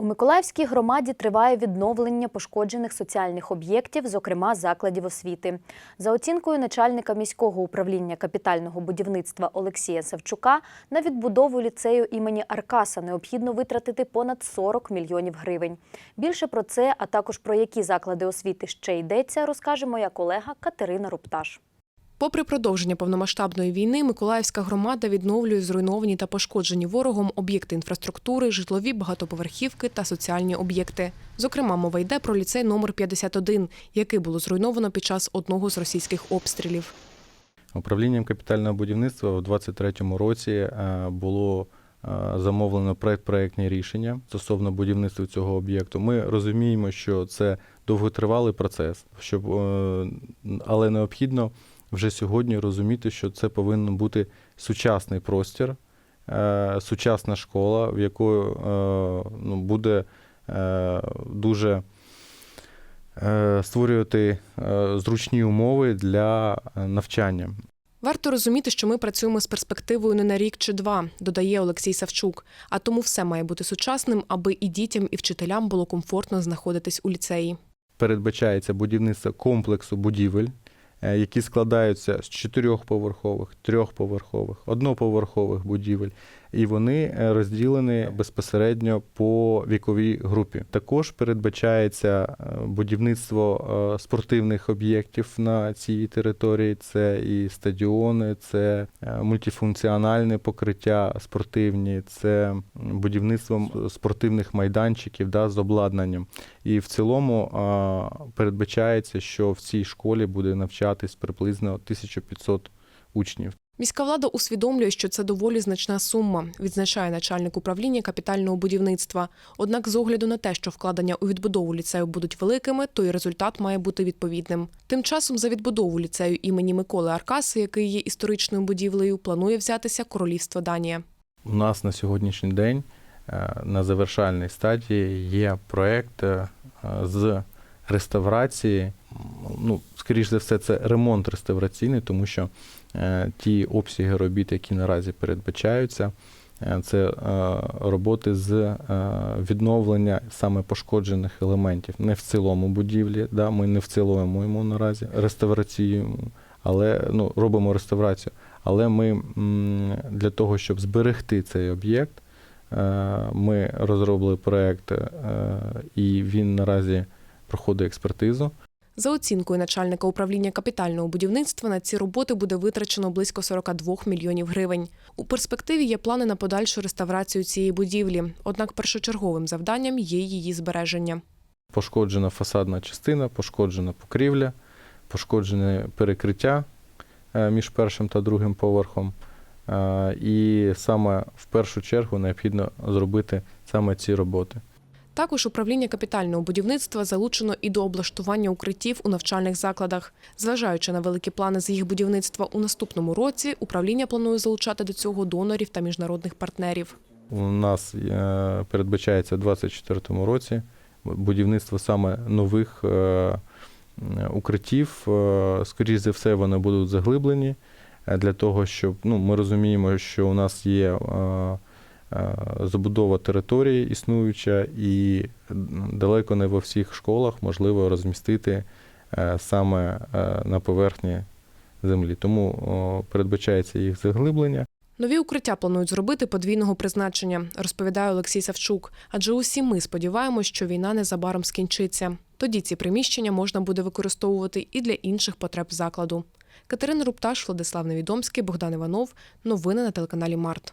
У Миколаївській громаді триває відновлення пошкоджених соціальних об'єктів, зокрема закладів освіти. За оцінкою начальника міського управління капітального будівництва Олексія Савчука, на відбудову ліцею імені Аркаса необхідно витратити понад 40 мільйонів гривень. Більше про це, а також про які заклади освіти ще йдеться, розкаже моя колега Катерина Рупташ. Попри продовження повномасштабної війни, Миколаївська громада відновлює зруйновані та пошкоджені ворогом об'єкти інфраструктури, житлові багатоповерхівки та соціальні об'єкти. Зокрема, мова йде про ліцей номер 51, який було зруйновано під час одного з російських обстрілів. Управлінням капітального будівництва у 2023 році е, було е, замовлено проект-проектні рішення стосовно будівництва цього об'єкту. Ми розуміємо, що це довготривалий процес, щоб, е, але необхідно вже сьогодні розуміти, що це повинен бути сучасний простір, е, сучасна школа, в якої е, ну, буде е, дуже створювати зручні умови для навчання. Варто розуміти, що ми працюємо з перспективою не на рік чи два, додає Олексій Савчук. А тому все має бути сучасним, аби і дітям, і вчителям було комфортно знаходитись у ліцеї. Передбачається будівництво комплексу будівель, які складаються з чотирьохповерхових, трьохповерхових, одноповерхових будівель, і вони е, розділені безпосередньо по віковій групі. Також передбачається е, будівництво е, спортивних об'єктів на цій території. Це і стадіони, це е, мультифункціональне покриття спортивні, це будівництво спортивних майданчиків да, з обладнанням. І в цілому а, передбачається, що в цій школі буде навчатись приблизно 1500 учнів. Міська влада усвідомлює, що це доволі значна сума, відзначає начальник управління капітального будівництва. Однак, з огляду на те, що вкладення у відбудову ліцею будуть великими, то і результат має бути відповідним. Тим часом за відбудову ліцею імені Миколи Аркаси, який є історичною будівлею, планує взятися королівство Данія. У нас на сьогоднішній день е, на завершальній стадії є проєкт е, з реставрації. Ну, скоріш за все, це ремонт реставраційний, тому що е, ті обсяги робіт, які наразі передбачаються, е, це е, роботи з е, відновлення саме пошкоджених елементів. Не в цілому будівлі, да, ми не вцілуємо наразі реставрацію, але ну, робимо реставрацію. Але ми для того, щоб зберегти цей об'єкт, е, ми розробили проєкт, е, і він наразі проходить експертизу. За оцінкою начальника управління капітального будівництва на ці роботи буде витрачено близько 42 мільйонів гривень. У перспективі є плани на подальшу реставрацію цієї будівлі. Однак першочерговим завданням є її збереження. Пошкоджена фасадна частина, пошкоджена покрівля, пошкоджене перекриття е, між першим та другим поверхом. І саме в першу чергу необхідно зробити саме ці роботи. Також управління капітального будівництва залучено і до облаштування укриттів у навчальних закладах. Зважаючи на великі плани з їх будівництва у наступному році, управління планує залучати до цього донорів та міжнародних партнерів. У нас е, передбачається в 2024 році будівництво саме нових е, укриттів. Е, Скоріше за все, вони будуть заглиблені для того, щоб ну, ми розуміємо, що у нас є е, е, забудова території існуюча, і далеко не во всіх школах можливо розмістити е, саме е, на поверхні землі. Тому передбачається їх заглиблення. Нові укриття планують зробити подвійного призначення, розповідає Олексій Савчук. Адже усі ми сподіваємось, що війна незабаром скінчиться. Тоді ці приміщення можна буде використовувати і для інших потреб закладу. Катерина Рупташ, Владислав Невідомський, Богдан Іванов. Новини на телеканалі Март.